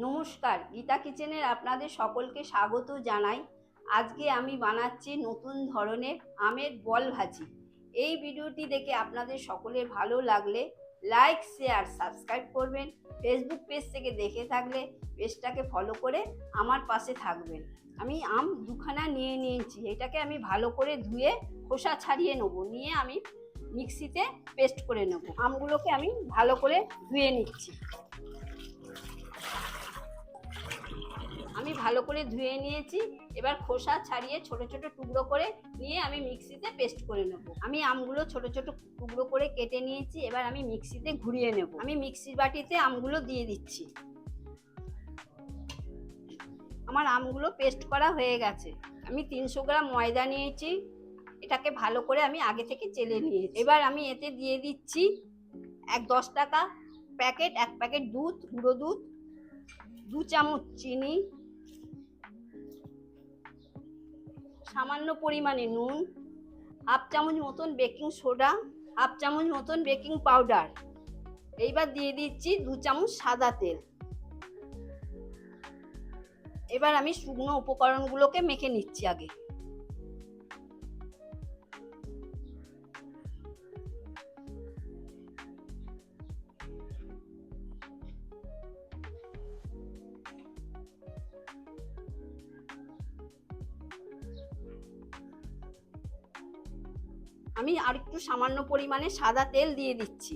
নমস্কার, গীতা কিচেনের আপনাদের সকলকে স্বাগত জানাই। আজকে আমি বানাচ্ছি নতুন ধরনের আমের বল ভাজি। এই ভিডিওটি দেখে আপনাদের সকলের ভালো লাগলে লাইক, শেয়ার, সাবস্ক্রাইব করবেন। ফেসবুক পেজ থেকে দেখে থাকলে পেজটাকে ফলো করে আমার পাশে থাকবেন। আমি আম দুখানা নিয়ে নিয়েছি, এটাকে আমি ভালো করে ধুয়ে খোসা ছাড়িয়ে নেব, নিয়ে আমি মিক্সিতে পেস্ট করে নেব। আমগুলোকে আমি ভালো করে ধুয়ে নিচ্ছি। আমি ভালো করে ধুয়ে নিয়েছি। এবার খোসা ছাড়িয়ে ছোট ছোট টুকরো করে নিয়ে আমি মিক্সিতে পেস্ট করে নেব। আমি আমগুলো ছোট ছোট টুকরো করে কেটে নিয়েছি, এবার আমি মিক্সিতে ঘুরিয়ে নেব। আমি মিক্সির বাটিতে আমগুলো দিয়ে দিচ্ছি। আমার আমগুলো পেস্ট করা হয়ে গেছে। আমি তিনশো গ্রাম ময়দা নিয়েছি। এটাকে ভালো করে আমি আগে থেকে চেলে নিয়েছি। এবার আমি এতে দিয়ে দিচ্ছি এক দশ টাকা প্যাকেট, এক প্যাকেট দুধ, গুঁড়ো দুধ, দু চামচ চিনি সামান্য পরিমাণে নুন, হাফ চামচ মতন বেকিং সোডা, হাফ চামচ মতন বেকিং পাউডার। এইবার দিয়ে দিচ্ছি দু চামচ সাদা তেল। এবার আমি শুকনো উপকরণগুলোকে মেখে নিচ্ছি আগে। আমি আর একটু সামান্য পরিমাণে সাদা তেল দিয়ে দিচ্ছি।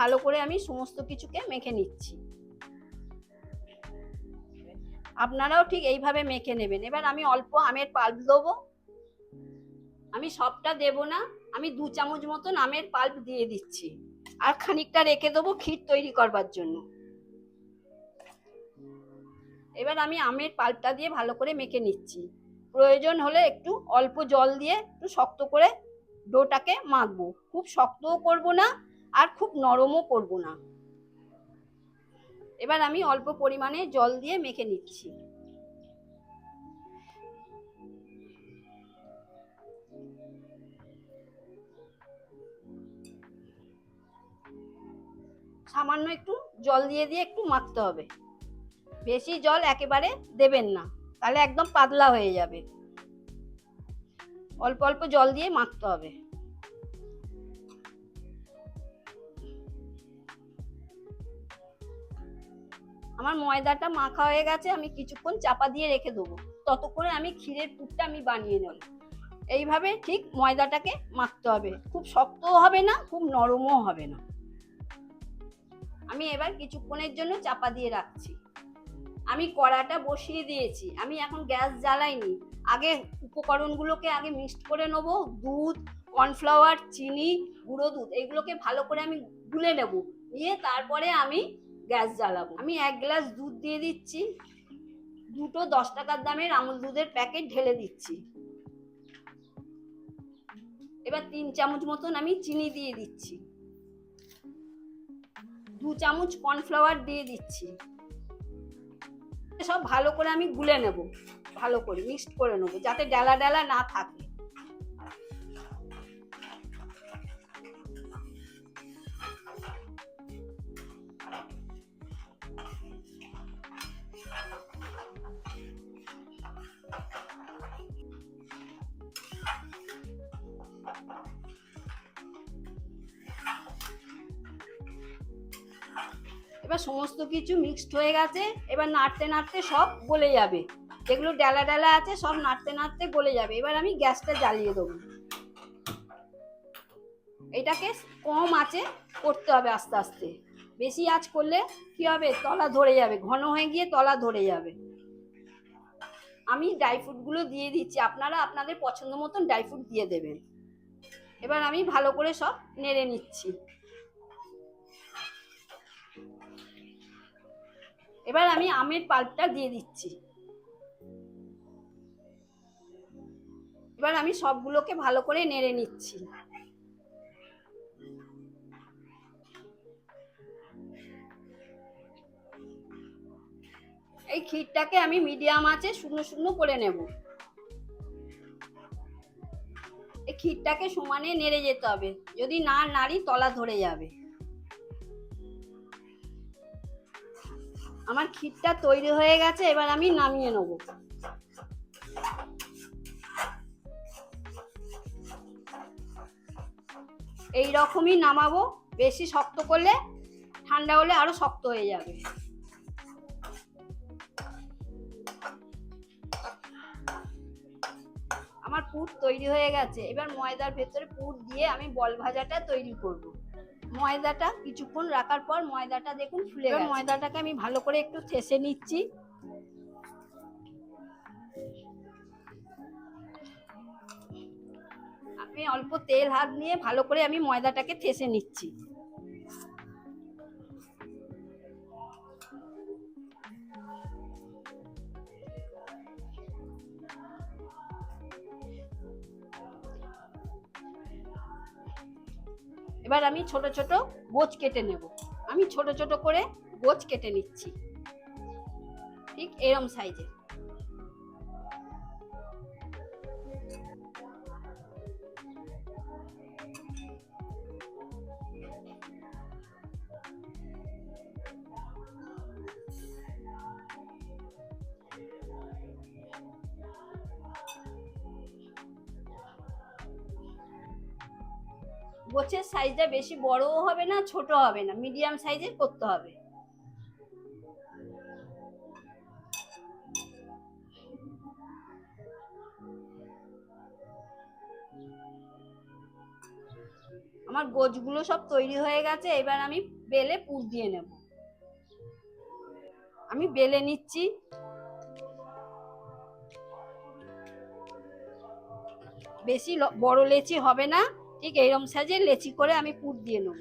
ভালো করে আমি সমস্ত কিছুকে মেখে নিচ্ছি। আপনারাও ঠিক এইভাবে মেখে নেবেন। এবার আমি অল্প আমের পাল্প দেবো। আমি সবটা দেব না, আমি দু চামচ মতন আমের পাল্প দিয়ে দিচ্ছি। আর খানিকটা রেখে দেবো ক্ষীর তৈরি করবার জন্য। এবার আমি আমের পাল্পটা দিয়ে ভালো করে মেখে নিচ্ছি। প্রয়োজন হলে একটু অল্প জল দিয়ে একটু শক্ত করে ডোটাকে মাখবো। খুব শক্তও করব না আর খুব নরমও করব না। এবার আমি অল্প পরিমাণে জল দিয়ে মেখে নিচ্ছি। সামান্য একটু জল দিয়ে দিয়ে একটু মাখতে হবে। বেশি জল একেবারে দেবেন না। তাহলে একদম পাতলা হয়ে যাবে। অল্প অল্প জল দিয়ে মাখতে হবে। আমার ময়দাটা মাখা হয়ে গেছে, আমি কিছুক্ষণ চাপা দিয়ে রেখে দেবো। ততক্ষণে আমি ক্ষীরের পুরটা আমি বানিয়ে নেব। এইভাবে ঠিক ময়দাটাকে মাখতে হবে। খুব শক্তও হবে না, খুব নরমও হবে না। আমি এবার কিছুক্ষণের জন্য চাপা দিয়ে রাখছি। আমি কড়াটা বসিয়ে দিয়েছি। আমি এখন গ্যাস জ্বালাইনি। আগে উপকরণগুলোকে আগে মিক্সড করে নেব। দুধ, কর্নফ্লাওয়ার, চিনি, গুঁড়ো দুধ, এইগুলোকে ভালো করে আমি গুলে নেব। নিয়ে তারপরে আমি গ্যাস জ্বালাবো। আমি এক গ্লাস দুধ দিয়ে দিচ্ছি। দুটো দশ টাকার দামের আমুল দুধের প্যাকেট ঢেলে দিচ্ছি। এবার তিন চামচ মতন আমি চিনি দিয়ে দিচ্ছি। দু চামচ কর্নফ্লাওয়ার দিয়ে দিচ্ছি। সব ভালো করে আমি গুলে নেব, ভালো করে মিক্সড করে নেব, যাতে ডালা ডালা না থাকে। এবার সমস্ত কিছু মিক্সড হয়ে গেছে, এবার নাড়তে নাড়তে সব গলে যাবে। যেগুলো ডালা ডালা আছে, সব নাড়তে নাড়তে গলে যাবে। এবার আমি গ্যাসটা জ্বালিয়ে দেবো। এটাকে কম আঁচে করতে হবে আস্তে আস্তে। বেশি আঁচ করলে কি হবে? তলা ধরে যাবে। ঘন হয়ে গিয়ে তলা ধরে যাবে। আমি ড্রাই ফ্রুটগুলো দিয়ে দিচ্ছি। আপনারা আপনাদের পছন্দ মতন ড্রাই ফ্রুট দিয়ে দেবেন। এবার আমি ভালো করে সব নেড়ে নিচ্ছি। এবার আমি আমের পাল্পটা দিয়ে দিচ্ছি। এবার আমি সবগুলোকে ভালো করে নেড়ে নিচ্ছি। এই ক্ষীরটাকে আমি মিডিয়াম আছে শুকনো শুকনো করে নেব। এই ক্ষীরটাকে সমানে নেড়ে যেতে হবে। যদি না নাড়ি, তলা ধরে যাবে। আমার ক্ষীরটা তৈরি হয়ে গেছে, এবার আমি নামিয়ে নেব। এই রকমই নামাবো, বেশি শক্ত করলে ঠান্ডা হলে আরও শক্ত হয়ে যাবে। আমার পুর তৈরি হয়ে গেছে, এবার ময়দার ভেতরে পুর দিয়ে আমি বল ভাজাটা তৈরি করব। ময়দাটা কিছুক্ষণ রাখার পর ময়দাটা দেখুন ফুলে গেছে। ময়দাটাকে আমি ভালো করে একটু থেসে নিচ্ছি। আমি অল্প তেল হাত নিয়ে ভালো করে আমি ময়দাটাকে থেসে নিচ্ছি। এবার আমি ছোট ছোট গোছ কেটে নেব। আমি ছোট ছোট করে গোছ কেটে নিচ্ছি। ঠিক এরম সাইজের গোছের সাইজটা বেশি বড়ও হবে না, ছোট হবে না। মিডিয়াম সাইজের করতে হবে। আমার গোছগুলো সব তৈরি হয়ে গেছে, এবার আমি বেলে পুর দিয়ে নেব। আমি বেলে নিচ্ছি। বেশি বড় লেচি হবে না। ঠিক এইরকম সাইজে লেচি করে আমি পুর দিয়ে নেব।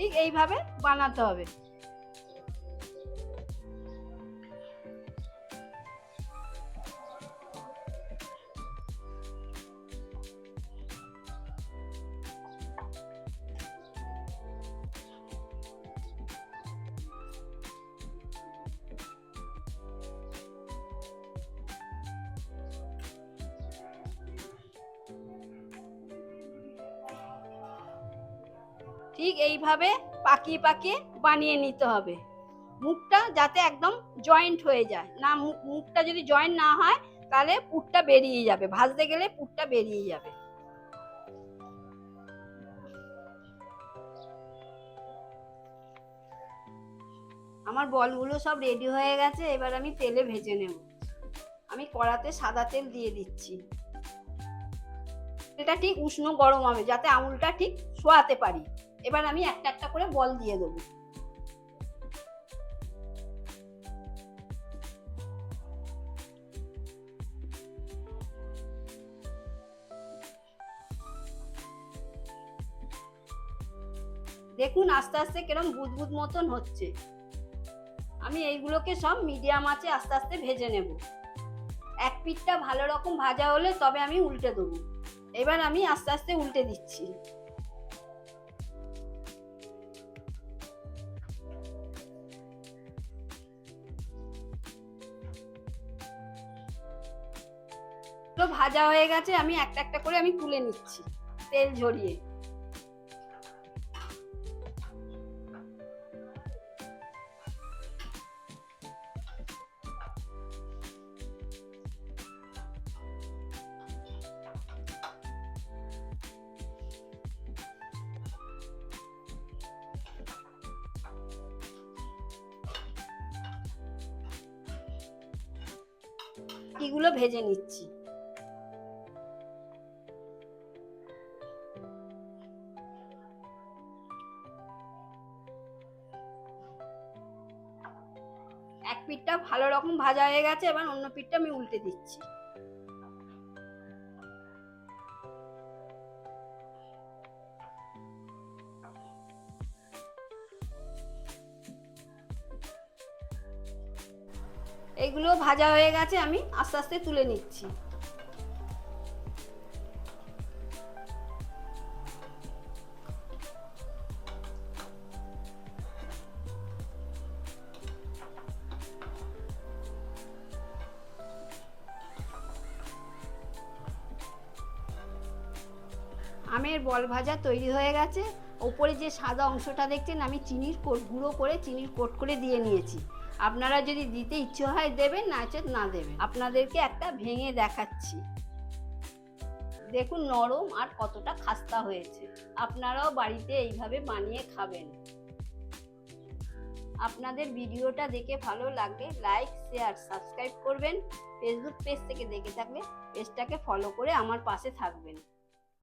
ঠিক এইভাবে বানাতে হবে। ঠিক এইভাবে পাকিয়ে পাকিয়ে বানিয়ে নিতে হবে। মুখটা যাতে একদম জয়েন্ট হয়ে যায়। না মুখ- মুখটা যদি জয়েন্ট না হয়, তাহলে পুরটা বেরিয়ে যাবে। ভাজতে গেলে পুরটা বেরিয়ে যাবে। আমার বলগুলো সব রেডি হয়ে গেছে, এবার আমি তেলে ভেজে নেব। আমি কড়াতে সাদা তেল দিয়ে দিচ্ছি। এটা ঠিক উষ্ণ গরম হবে, যাতে আঙুলটা ঠিক শোয়াতে পারি। এবার আমি একটা একটা করে বল দিয়ে দেবো। দেখুন আস্তে আস্তে কিরম বুদবুদ মতন হচ্ছে। আমি এইগুলোকে সব মিডিয়াম আছে আস্তে আস্তে ভেজে নেব। এক পিঠটা ভালো রকম ভাজা হলে তবে আমি উল্টে দেবো। এবার আমি আস্তে আস্তে উল্টে দিচ্ছি। ভাজা হয়ে গেছে, আমি একটা একটা করে আমি তুলে নিচ্ছি, তেল ঝরিয়ে। এগুলো ভেজে নিচ্ছি। ভালো রকম ভাজা হয়ে গেছে, এবার অন্য পিঠটা আমি উল্টে দিচ্ছি। এগুলো ভাজা হয়ে গেছে, আমি আস্তে আস্তে তুলে নিচ্ছি। আমের বল ভাজা তৈরি হয়ে গেছে। ওপরে যে সাদা অংশটা দেখছেন, আমি চিনির কোট, গুঁড়ো করে চিনির কোট করে দিয়ে নিয়েছি। আপনারা যদি দিতে ইচ্ছে হয় দেবেন, না না দেবেন। আপনাদেরকে একটা ভেঙে দেখাচ্ছি। দেখুন নরম আর কতটা খাস্তা হয়েছে। আপনারাও বাড়িতে এইভাবে বানিয়ে খাবেন। আপনাদের ভিডিওটা দেখে ভালো লাগলে লাইক, শেয়ার, সাবস্ক্রাইব করবেন। ফেসবুক পেজ থেকে দেখে থাকলে পেজটাকে ফলো করে আমার পাশে থাকবেন।